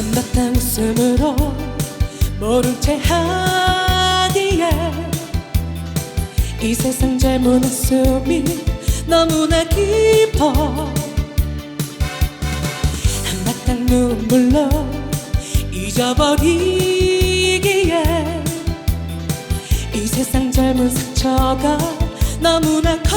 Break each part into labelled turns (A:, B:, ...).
A: 웃음으로 모른 채 하기에 이 세상 젊은 웃음이 너무나 깊어. 한바탕 눈물로 잊어버리기에 이 세상 젊은 상처가 너무나 커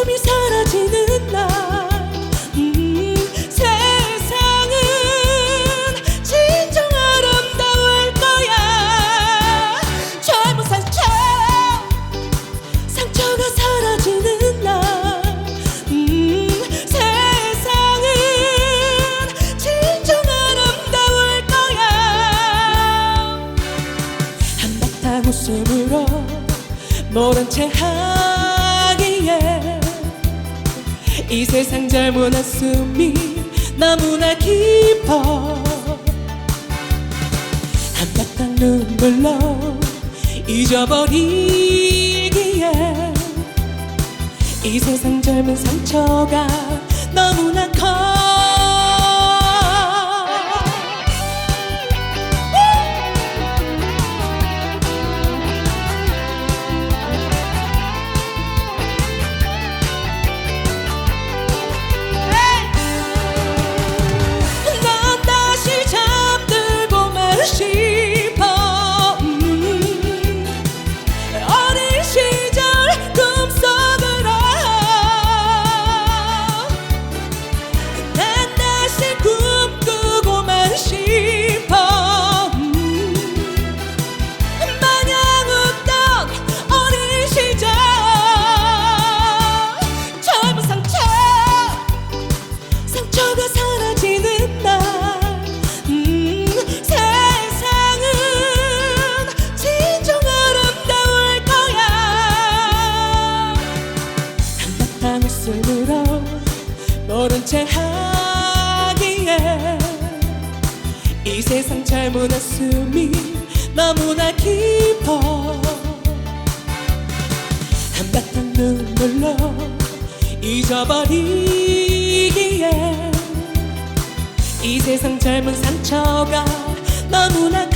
A: 한숨이 사라지는 날. 음, 세상은 진정 아름다울 거야. 젊은 상처 상처가 사라지는 날. 음, 세상은 진정 아름다울 거야. 한바탕 웃음으로 모른 채 하 이 세상 젊은 한숨이 너무나 깊어. 한바탕 눈물로 잊어버리기에 이 세상 젊은 상처가 너무나 커 모른 채 하기에 이 세상 젊은 한숨이 너무나 깊어. 한바탕 눈물로 잊어버리기에 이 세상 젊은 상처가 너무나